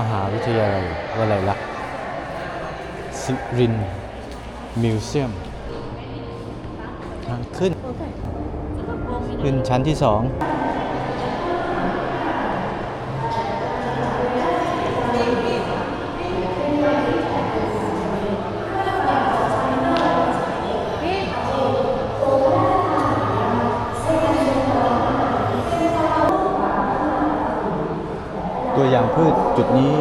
มหาวิทยาลัยวลัยลักษณ์สิรินทร์มิวเซียมทางขึ้น ขึ้นชั้นที่สอง ตัวอย่างพืชจุดนี้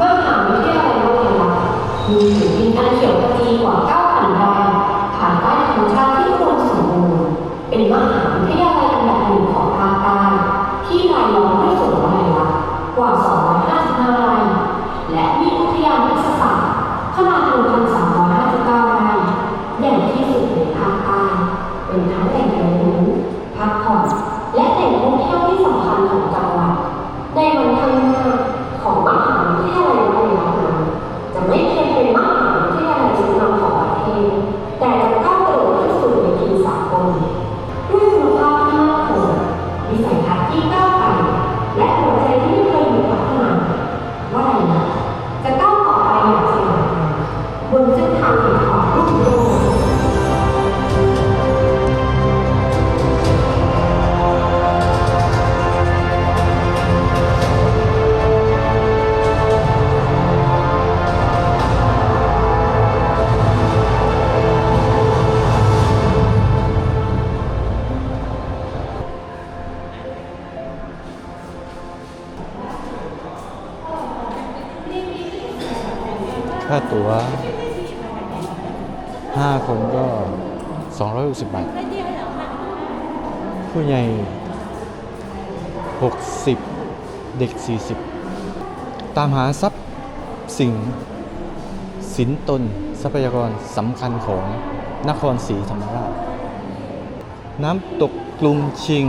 มหาวิทยาลัยวลัยลักษณ์มีผืนดินอันเขียวขจีกว่า9,000ไร่ภานใต้ธรรมชาติที่อุดมสมบูรณ์เป็นมหา ค่าตั๋ว5 คนก็ 260 บาท ผู้ใหญ่ 60 เด็ก 40 ตามหาทรัพย์สิ่งสินตนทรัพยากรสำคัญของนครศรีธรรมราช น้ำตกกรุงชิง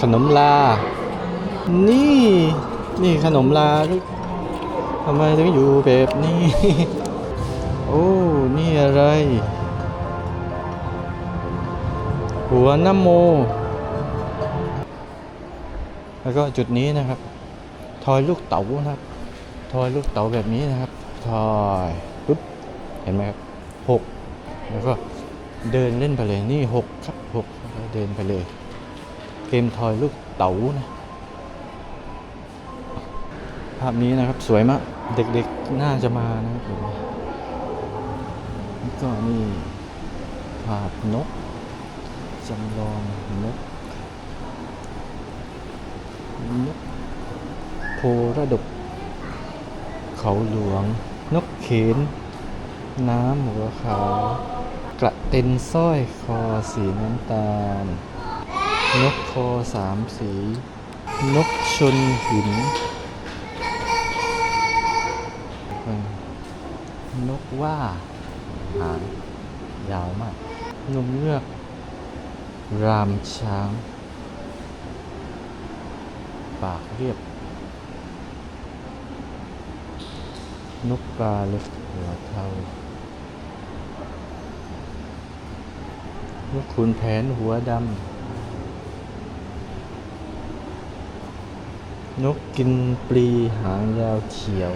ขนมลา นี่ นี่ขนมลาลูกทำไมถึงอยู่แบบนี้ โอ้ นี่อะไร หัวน้ำโม แล้วก็จุดนี้นะครับ ทอยลูกเต๋านะครับ ทอยลูกเต๋าแบบนี้นะครับ ทอยปุ๊บ เห็นไหมครับหกแล้วก็ เดินเล่นไปเลยนี่หกครับหกเดินไปเลย เกมทอยลูกเต๋านะภาพนี้นะครับสวยมาก เด็กๆน่าจะมานะครับก็นี่ภาพนกจำลองนกนกโพระดก เขาหลวง นกเขน น้ำหัวขาว กระเต็นสร้อยคอสีน้ำตาล นกคอสามสี นกชนหิน นกว่าหางยาวมากนกเงือก รามช้าง ปากเรียบ นกกาเล็กหัวเทา นกขุนแผนหัวดำ นกกินปลีหางยาวเขียว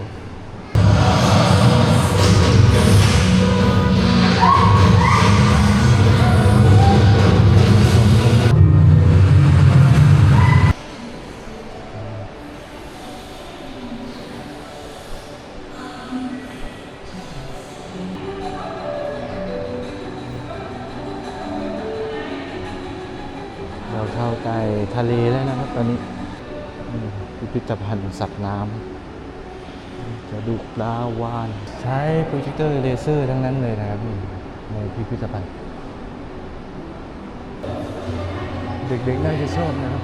ทะเลแล้วนะครับตอนนี้พิพิธภัณฑ์สัตว์น้ำกระดูกปลาวาฬใช้โปรเจคเตอร์เลเซอร์ทั้งนั้นเลยนะครับในพิพิธภัณฑ์เด็กๆน่าจะชอบนะครับ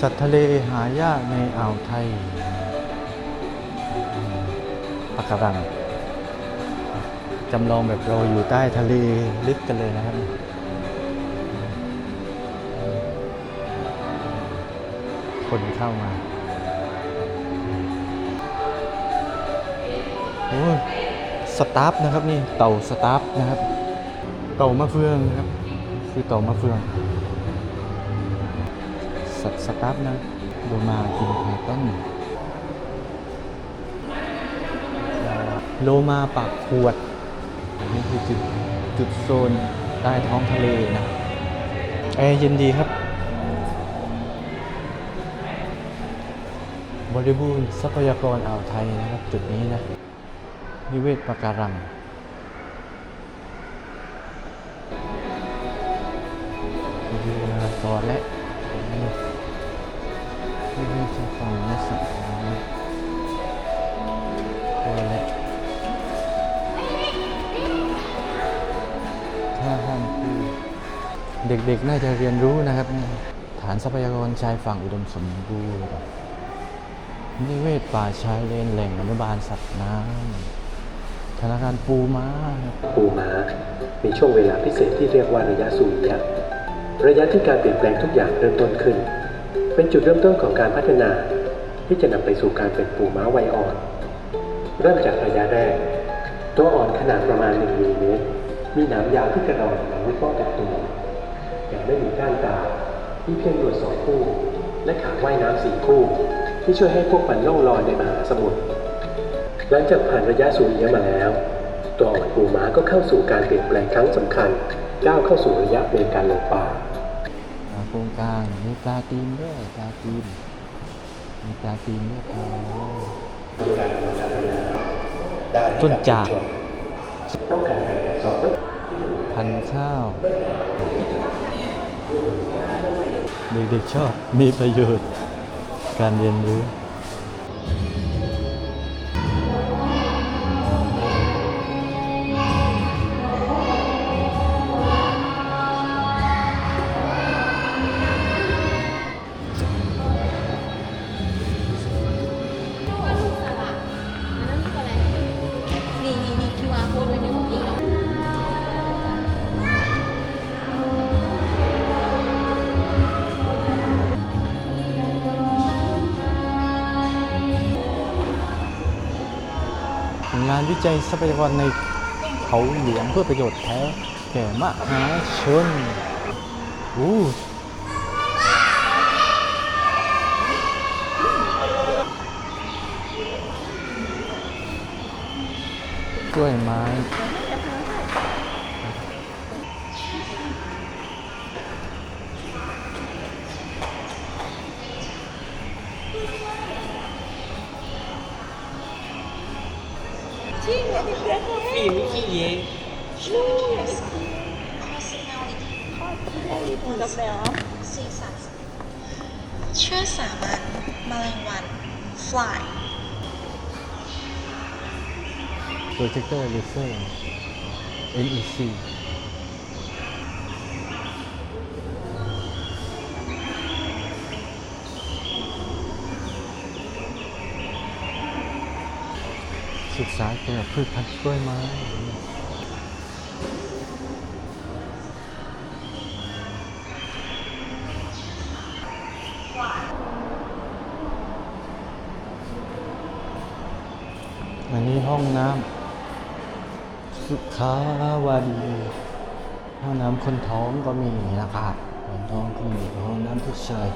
สัตว์ทะเลหายากในอ่าวไทยปะการังจำลองแบบเราอยู่ใต้ทะเลลึกกันเลยนะครับ คนเข้ามาโอ้ยสตาฟนะครับนี่เต่าสตาฟนะครับ เต่ามะเฟืองนะครับ คือเต่ามะเฟืองสสตาฟนะโดมากินไข่ต้นโลมาปากขวด นี่คือจุดจุดโซนใต้ท้องทะเลนะแอร์เย็นดีครับ บริบูรณ์ทรัพยากรอ่าวไทยนะครับจุดนี้นะนิเวศปะการังเรือต่อและนิเวศชางและสัตว์น้ำต่อและท่าห้ามคู่เด็กๆน่าจะเรียนรู้นะครับ ฐานทรัพยากรชายฝั่งอุดมสมบูรณ์ นิเวศป่าชายเลนแหล่งอนุบาลสัตว์น้ำธนาคารปูม้า ปูม้า มีช่วงเวลาพิเศษที่เรียกว่าระยะสุริยะ ระยะที่การเปลี่ยนแปลงทุกอย่างเริ่มต้นขึ้น เป็นจุดเริ่มต้นของการพัฒนา ที่จะนำไปสู่การเป็นปูม้าวัยอ่อน เริ่มจากระยะแรก ตัวอ่อนขนาดประมาณ1มิลลิเมตร มีหนามยาวที่กระดองหนังไม่ป้องกันตัวอยังไม่มีก้านตา มีเพียงหนวดสองคู่ และขาว่ายน้ำสี่คู่ ที่ช่วยให้พวกมันล่องลอยในมหาสมุทรหลังจากผ่านระยะสุริยะมาแล้วตัวอ่อนปูม้าก็เข้าสู่การเปลี่ยนแปลงครั้งสำคัญก้าวเข้าสู่ระยะในการหลงป่าอ่าโครงการมีปลาตีนด้วยปลาตีนมีปลาตีนด้วยโอ้ต้นจากต้องกาพันข้าวเด็กๆชอบมีประโยชน์ การเรียนรู้านวิจัยทรัพยากรในเขาหลวงเพื่อประโยชน์แท้แก่มหาชนอู้กล้วยไม้ เชื่อสามัญแมลงวัน fly โปรเจคเตอร์เลเซอร์ NEC ศึกษาเกี่ยวกับพืชพันธุ์กล้วยไม้อันนี้ห้องน้ำสุขาวดีห้องน้ำคนท้องก็มีนะครับคนท้องก็มีห้องน้ำผู้ชาย